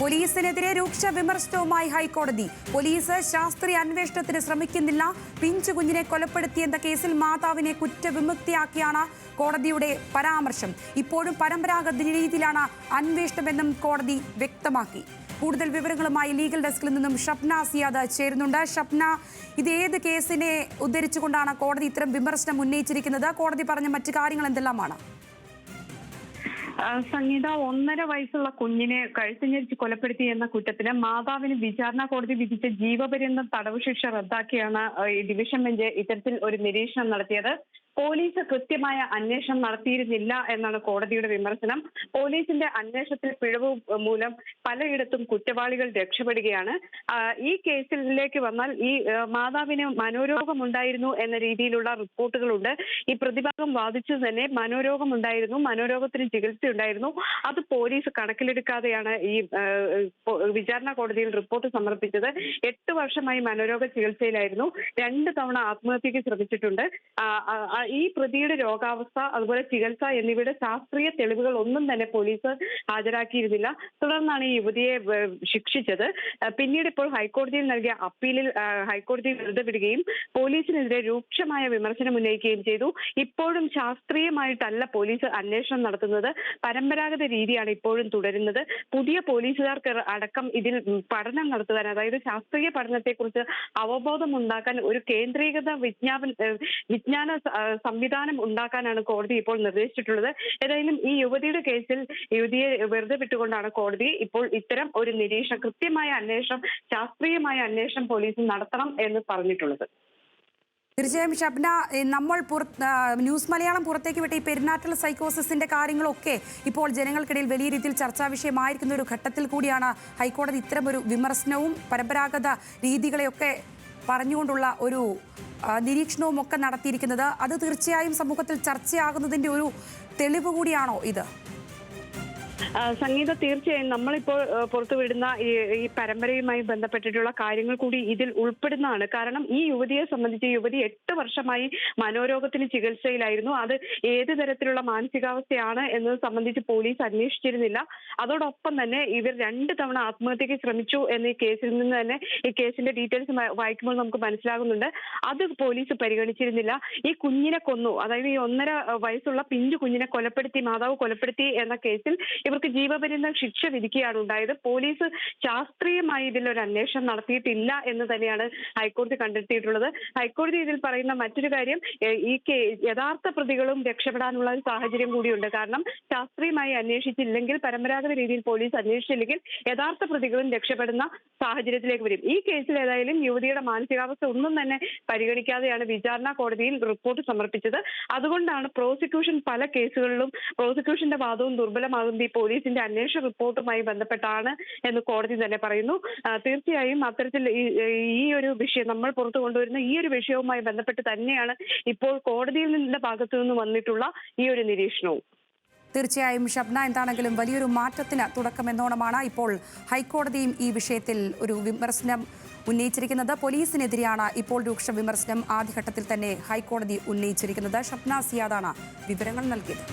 പോലീസിനെതിരെ രൂക്ഷ വിമർശനവുമായി ഹൈക്കോടതി. പോലീസ് ശാസ്ത്രീയ അന്വേഷണത്തിന് ശ്രമിക്കുന്നില്ല. പിഞ്ചു കുഞ്ഞിനെ കൊലപ്പെടുത്തിയെന്ന കേസിൽ മാതാവിനെ കുറ്റവിമുക്തിയാക്കിയാണ് കോടതിയുടെ പരാമർശം. ഇപ്പോഴും പരമ്പരാഗത രീതിയിലാണ് അന്വേഷണമെന്നും കോടതി വ്യക്തമാക്കി. കൂടുതൽ വിവരങ്ങളുമായി ലീഗൽ ഡെസ്കിൽ നിന്നും ഷപ്ന സിയാദ് ചേരുന്നുണ്ട്. ഷപ്ന ഇത് ഏത് കേസിനെ ഉദ്ധരിച്ചുകൊണ്ടാണ് കോടതി ഇത്തരം വിമർശനം ഉന്നയിച്ചിരിക്കുന്നത്? കോടതി പറഞ്ഞ മറ്റു കാര്യങ്ങൾ എന്തെല്ലാമാണ്? സംഗീത ഒന്നര വയസ്സുള്ള കുഞ്ഞിനെ കഴുത്തിഞ്ഞരിച്ച് കൊലപ്പെടുത്തി എന്ന കുറ്റത്തിന് മാതാവിന് വിചാരണ കോടതി വിധിച്ച ജീവപര്യന്തം തടവ് ശിക്ഷ റദ്ദാക്കിയാണ് ഡിവിഷൻ ബെഞ്ച് ഇത്തരത്തിൽ ഒരു നിരീക്ഷണം നടത്തിയത്. പോലീസ് കൃത്യമായ അന്വേഷണം നടത്തിയിരുന്നില്ല എന്നാണ് കോടതിയുടെ വിമർശനം. പോലീസിന്റെ അന്വേഷണത്തിൽ പിഴവ് മൂലം പലയിടത്തും കുറ്റവാളികൾ രക്ഷപ്പെടുകയാണ്. ഈ കേസിലേക്ക് വന്നാൽ ഈ മാതാവിന് മനോരോഗമുണ്ടായിരുന്നു എന്ന രീതിയിലുള്ള റിപ്പോർട്ടുകളുണ്ട്. ഈ പ്രതിഭാഗം വാദിച്ചു തന്നെ മനോരോഗമുണ്ടായിരുന്നു മനോരോഗത്തിന് ചികിത്സ ഉണ്ടായിരുന്നു അത് പോലീസ് കണക്കിലെടുക്കാതെയാണ് ഈ വിചാരണ കോടതിയിൽ റിപ്പോർട്ട് സമർപ്പിച്ചത്. എട്ട് വർഷമായി മനോരോഗ ചികിത്സയിലായിരുന്നു. രണ്ട് തവണ ആത്മഹത്യക്ക് ശ്രമിച്ചിട്ടുണ്ട്. ഈ പ്രതിയുടെ രോഗാവസ്ഥ അതുപോലെ ചികിത്സ എന്നിവയുടെ ശാസ്ത്രീയ തെളിവുകൾ ഒന്നും തന്നെ പോലീസ് ഹാജരാക്കിയിരുന്നില്ല. തുടർന്നാണ് ഈ യുവതിയെ ശിക്ഷിച്ചത്. പിന്നീട് ഇപ്പോൾ ഹൈക്കോടതിയിൽ നൽകിയ അപ്പീലിൽ ഹൈക്കോടതി വെറുതെ വിടുകയും പോലീസിനെതിരെ രൂക്ഷമായ വിമർശനം ഉന്നയിക്കുകയും ചെയ്തു. ഇപ്പോഴും ശാസ്ത്രീയമായിട്ടല്ല പോലീസ് അന്വേഷണം നടത്തുന്നത്. പരമ്പരാഗത രീതിയാണ് ഇപ്പോഴും തുടരുന്നത്. പുതിയ പോലീസുകാർക്ക് അടക്കം ഇതിൽ പഠനം നടത്തുവാൻ അതായത് ശാസ്ത്രീയ പഠനത്തെക്കുറിച്ച് അവബോധം ഉണ്ടാക്കാൻ ഒരു കേന്ദ്രീകൃത വിജ്ഞാപന വിജ്ഞാന സംവിധാനം ഉണ്ടാക്കാനാണ് കോടതി ഇപ്പോൾ നിർദ്ദേശിച്ചിട്ടുള്ളത്. ഏതായാലും ഈ യുവതിയുടെ കേസിൽ യുവതിയെ വെറുതെ വിട്ടുകൊണ്ടാണ് കോടതി ഇപ്പോൾ ഇത്തരം ഒരു നിരീക്ഷണം കൃത്യമായ അന്വേഷണം ശാസ്ത്രീയമായ അന്വേഷണം പോലീസ് നടത്തണം എന്ന് പറഞ്ഞിട്ടുള്ളത്. തീർച്ചയായും ഷബ്ന നമ്മൾ ന്യൂസ് മലയാളം പുറത്തേക്ക് വിട്ട ഈ പെരുന്നാറ്റൽ സൈക്കോസിന്റെ കാര്യങ്ങളൊക്കെ ഇപ്പോൾ ജനങ്ങൾക്കിടയിൽ വലിയ രീതിയിൽ ചർച്ചാ വിഷയമായിരിക്കുന്ന ഒരു ഘട്ടത്തിൽ കൂടിയാണ് ഹൈക്കോടതി ഇത്തരം ഒരു വിമർശനവും പരമ്പരാഗത രീതികളെയൊക്കെ പറഞ്ഞുകൊണ്ടുള്ള ഒരു നിരീക്ഷണവും ഒക്കെ നടത്തിയിരിക്കുന്നത്. അത് തീർച്ചയായും സമൂഹത്തിൽ ചർച്ചയാകുന്നതിന്റെ ഒരു തെളിവ് കൂടിയാണോ ഇത്? സംഗീത തീർച്ചയായും നമ്മളിപ്പോൾ പുറത്തുവിടുന്ന ഈ പരമ്പരയുമായി ബന്ധപ്പെട്ടിട്ടുള്ള കാര്യങ്ങൾ കൂടി ഇതിൽ ഉൾപ്പെടുന്നതാണ്. കാരണം ഈ യുവതിയെ സംബന്ധിച്ച് യുവതി എട്ട് വർഷമായി മനോരോഗത്തിന് ചികിത്സയിലായിരുന്നു. അത് ഏത് തരത്തിലുള്ള മാനസികാവസ്ഥയാണ് എന്നത് സംബന്ധിച്ച് പോലീസ് അന്വേഷിച്ചിരുന്നില്ല. അതോടൊപ്പം തന്നെ ഇവർ രണ്ട് തവണ ആത്മഹത്യക്ക് ശ്രമിച്ചു എന്ന ഈ കേസിൽ നിന്ന് തന്നെ ഈ കേസിന്റെ ഡീറ്റെയിൽസ് വായിക്കുമ്പോൾ നമുക്ക് മനസ്സിലാകുന്നുണ്ട്. അത് പോലീസ് പരിഗണിച്ചിരുന്നില്ല. ഈ കുഞ്ഞിനെ കൊന്നു. അതായത് ഈ ഒന്നര വയസ്സുള്ള പിഞ്ചു കുഞ്ഞിനെ കൊലപ്പെടുത്തി മാതാവ് കൊലപ്പെടുത്തി എന്ന കേസിൽ ഇവർക്ക് ജീവപര്യന്തം ശിക്ഷ വിധിക്കുകയാണ് ഉണ്ടായത്. പോലീസ് ശാസ്ത്രീയമായി ഇതിൽ ഒരു അന്വേഷണം നടത്തിയിട്ടില്ല എന്ന് തന്നെയാണ് ഹൈക്കോടതി കണ്ടെത്തിയിട്ടുള്ളത്. ഹൈക്കോടതി ഇതിൽ പറയുന്ന മറ്റൊരു കാര്യം ഈ യഥാർത്ഥ പ്രതികളും രക്ഷപ്പെടാനുള്ള ഒരു സാഹചര്യം കൂടിയുണ്ട്. കാരണം ശാസ്ത്രീയമായി അന്വേഷിച്ചില്ലെങ്കിൽ പരമ്പരാഗത രീതിയിൽ പോലീസ് അന്വേഷിച്ചില്ലെങ്കിൽ യഥാർത്ഥ പ്രതികളും രക്ഷപ്പെടുന്ന സാഹചര്യത്തിലേക്ക് വരും. ഈ കേസിൽ ഏതായാലും യുവതിയുടെ മാനസികാവസ്ഥ ഒന്നും തന്നെ പരിഗണിക്കാതെയാണ് വിചാരണ കോടതിയിൽ റിപ്പോർട്ട് സമർപ്പിച്ചത്. അതുകൊണ്ടാണ് പ്രോസിക്യൂഷൻ പല കേസുകളിലും പ്രോസിക്യൂഷന്റെ വാദവും ദുർബലമാകുന്നത് ഈ പോലീസിന്റെ അന്വേഷണ റിപ്പോർട്ടുമായി ബന്ധപ്പെട്ടാണ് എന്ന് കോടതി തന്നെ പറയുന്നു. തീർച്ചയായും അത്തരത്തിൽ ഈ ഒരു വിഷയം നമ്മൾ പുറത്തു കൊണ്ടുവരുന്ന ഈ ഒരു വിഷയവുമായി ബന്ധപ്പെട്ട് തന്നെയാണ് ഇപ്പോൾ കോടതിയിൽ നിന്നുള്ള ഭാഗത്തു നിന്ന് വന്നിട്ടുള്ള ഈ ഒരു നിരീക്ഷണവും. തീർച്ചയായും ഷബ്ന എന്താണെങ്കിലും വലിയൊരു മാറ്റത്തിന് തുടക്കമെന്നോണമാണ് ഇപ്പോൾ ഹൈക്കോടതിയും ഈ വിഷയത്തിൽ ഒരു വിമർശനം ഉന്നയിച്ചിരിക്കുന്നത്. പോലീസിനെതിരെയാണ് ഇപ്പോൾ രൂക്ഷ വിമർശനം ആദ്യഘട്ടത്തിൽ തന്നെ ഹൈക്കോടതി ഉന്നയിച്ചിരിക്കുന്നത്. ഷബ്ന സിയാദാണ് വിവരങ്ങൾ നൽകിയത്.